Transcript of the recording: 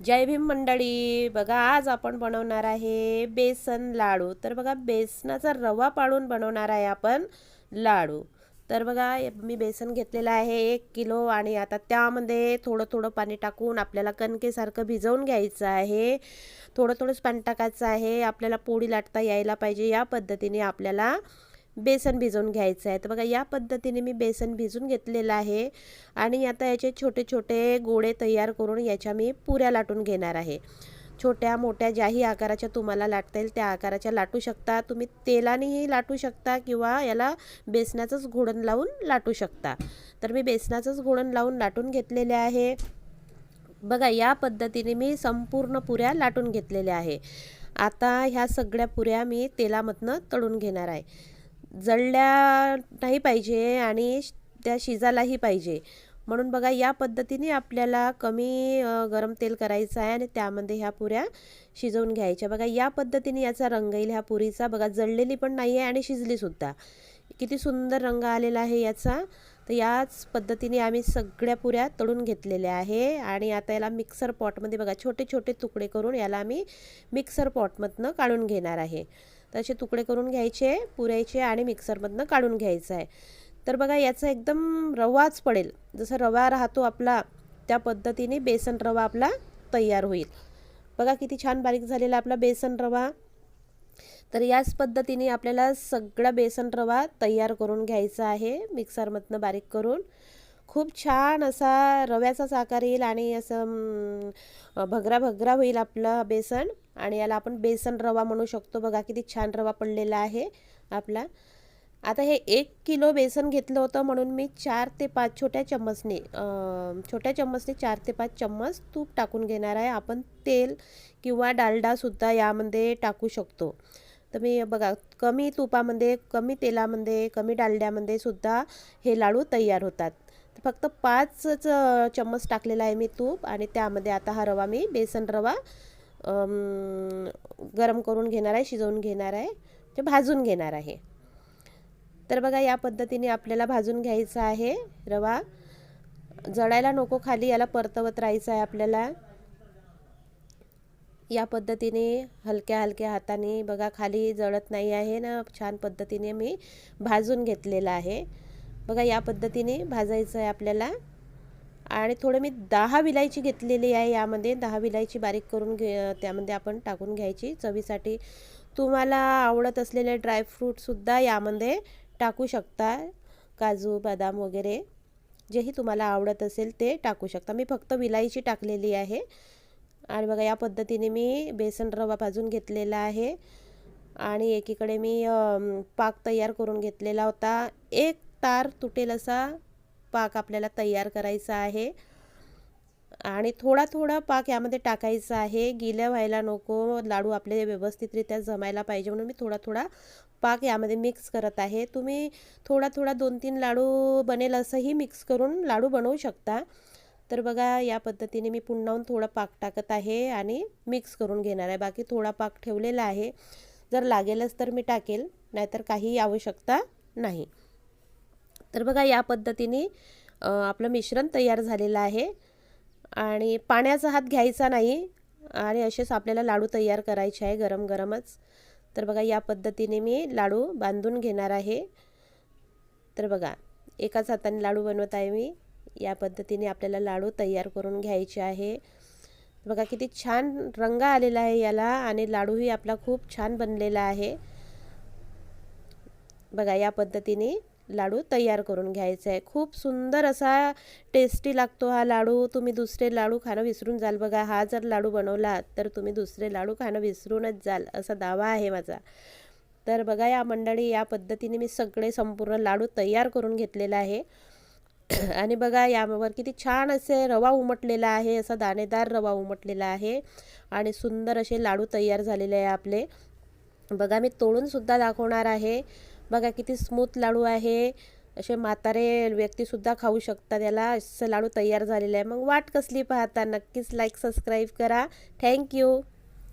जय भीम मंडळी बघा आज आपण बनवणार आहे बेसन लाडू. तर बघा बेसनाचा रवा पाडून बनवणार आहे आपण लाडू. तर बघा मी बेसन घेतलेलं आहे एक किलो आणि आता त्यामध्ये थोडं थोडं पाणी टाकून आपल्याला कणकेसारखं भिजवून घ्यायचं आहे. थोडं थोडंच पाणी टाकायचं आहे. आपल्याला पोळी लाटता यायला पाहिजे या पद्धतीने आपल्याला बेसन भिजवून घ्यायचं आहे. तर बघा या पद्धतीने मी बेसन भिजून घेतलेलं आहे आणि आता याचे छोटे छोटे गोळे तयार करून याच्या मी पुऱ्या लाटून घेणार आहे. छोट्या मोठ्या ज्याही आकाराच्या तुम्हाला लाटता येईल त्या आकाराच्या लाटू शकता. तुम्ही तेलानेही लाटू शकता किंवा याला बेसनाचंच घोडण लावून लाटू शकता. तर मी बेसनाचंच घोडण लावून लाटून घेतलेले आहे. बघा या पद्धतीने मी संपूर्ण पुऱ्या लाटून घेतलेल्या आहे. आता ह्या सगळ्या पुऱ्या मी तेलामधनं तळून घेणार आहे. जळल्या नाही पाहिजे आणि त्या शिजायलाही पाहिजे. म्हणून बघा या पद्धतीने आपल्याला कमी गरम तेल करायचं आहे आणि त्यामध्ये ह्या पुऱ्या शिजवून घ्यायच्या. बघा या पद्धतीने याचा रंग येईल ह्या पुरीचा. बघा जळलेली पण नाही आहे आणि शिजलीसुद्धा किती सुंदर रंग आलेला आहे याचा. तर याच पद्धतीने आम्ही सगळ्या पुऱ्या तळून घेतलेल्या आहे आणि आता याला मिक्सर पॉटमध्ये बघा छोटे छोटे तुकडे करून याला आम्ही मिक्सर पॉटमधनं काढून घेणार आहे. तसे तुकडे करून घ्यायचे पुरायचे आणि मिक्सरमधनं काढून घ्यायचं आहे. तर बघा याचा एकदम रवाच पडेल. जसं रवा राहतो आपला त्या पद्धतीने बेसन रवा आपला तयार होईल. बघा किती छान बारीक झालेला आपला बेसन रवा. तर याच पद्धतीने आपल्याला सगळा बेसन रवा तयार करून घ्यायचा आहे मिक्सरमधनं बारीक करून. खूप छान असा रव्याचाच आकार येईल आणि असं भगरा भगरा होईल आपलं बेसन. आणि याला आपण बेसन रवा म्हणू शकतो. बघा किती छान रवा पडलेला आहे आपला. आता हे एक किलो बेसन घेतलं होतं म्हणून मी चार ते पाच छोट्या चम्मचने छोट्या चम्मचने चार ते पाच चम्मच तूप टाकून घेणार आहे. आपण तेल किंवा डालडासुद्धा यामध्ये टाकू शकतो. तर मी बघा कमी तुपामध्ये कमी तेलामध्ये कमी डालड्यामध्ये सुद्धा हे लाडू तयार होतात. फक्त पाचच चम्मच टाकलेला आहे मी तूप आणि त्यामध्ये आता हा रवा मी बेसन रवा गरम करून घेणार आहे शिजवून घेणार आहे ते भाजून घेणार आहे. तर बघा या पद्धतीने आपल्याला भाजून घ्यायचं आहे रवा. जळायला नको खाली याला परतवत राहायचं आहे आपल्याला. या पद्धतीने हलक्या हलक्या हाताने बघा खाली जळत नाही आहे ना छान पद्धतीने मी भाजून घेतलेलं आहे. बघा या पद्धतीने भाजायचं आहे आपल्याला. आणि थोडं मी दहा विलायची घेतलेली आहे यामध्ये. दहा विलायची बारीक करून घे त्यामध्ये आपण टाकून घ्यायची. चवीसाठी तुम्हाला आवडत असलेले ड्रायफ्रूटसुद्धा यामध्ये टाकू शकता. काजू बदाम वगैरे जेही तुम्हाला आवडत असेल ते टाकू शकता. मी फक्त विलायची टाकलेली आहे. आणि बघा या पद्धतीने मी बेसन रवा भाजून घेतलेला आहे. आणि एकीकडे मी पाक तयार करून घेतलेला होता. एक तार तुटेल असा पाक आपल्याला तयार करायचा आहे. आणि थोडा थोडा पाक यामध्ये टाकायचा आहे. गिल्या व्हायला नको. लाडू आपले व्यवस्थितरित्या जमायला पाहिजे म्हणून मी थोडा थोडा पाक यामध्ये मिक्स करत आहे. तुम्ही थोडा थोडा दोन तीन लाडू बनेल असंही मिक्स करून लाडू बनवू शकता. तर बघा या पद्धतीने मी पुन्हाहून थोडा पाक टाकत आहे आणि मिक्स करून घेणार आहे. बाकी थोडा पाक ठेवलेला आहे. जर लागेलच तर मी टाकेल नाहीतर काही आवश्यकता नाही. तर बघा या पद्धतीने आपलं मिश्रण तयार झालेलं आहे. आणि पाण्याचा हात घ्यायचा नाही आणि असेच आपल्याला लाडू तयार करायचे आहे गरम गरमच तर बघा या पद्धतीने मी लाडू बांधून घेणार आहे. तर बघा एकाच हाताने लाडू बनवत आहे मी. या पद्धतीने आपल्याला लाडू तयार करून घ्यायचे आहे. बघा किती छान रंग आलेला आहे याला आणि लाडूही आपला खूप छान बनलेला आहे. बघा या पद्धतीने लाडू तयार करून घ्यायचा. आहे खूप सुंदर असा टेस्टी लागतो हा लाडू. तुम्ही दुसरे लाडू खाणं विसरून जाल बघा. हा जर लाडू बनवला तर तुम्ही दुसरे लाडू खाणं विसरूनच जाल असा दावा आहे माझा. तर बघा या मंडळी या पद्धतीने मी सगळे संपूर्ण लाडू तयार करून घेतलेला आहे. आणि बघा यावर किती छान असे रवा उमटलेला आहे असा दाणेदार रवा उमटलेला आहे. आणि सुंदर असे लाडू तयार झालेले आहे आपले. बघा मी तोडूनसुद्धा दाखवणार आहे. बघा किती स्मूथ लाडू आहे. असे म्हातारे व्यक्तीसुद्धा खाऊ शकतात. याला असं लाडू तयार झालेलं आहे. मग वाट कसली पाहता? नक्कीच लाईक सबस्क्राईब करा. थँक्यू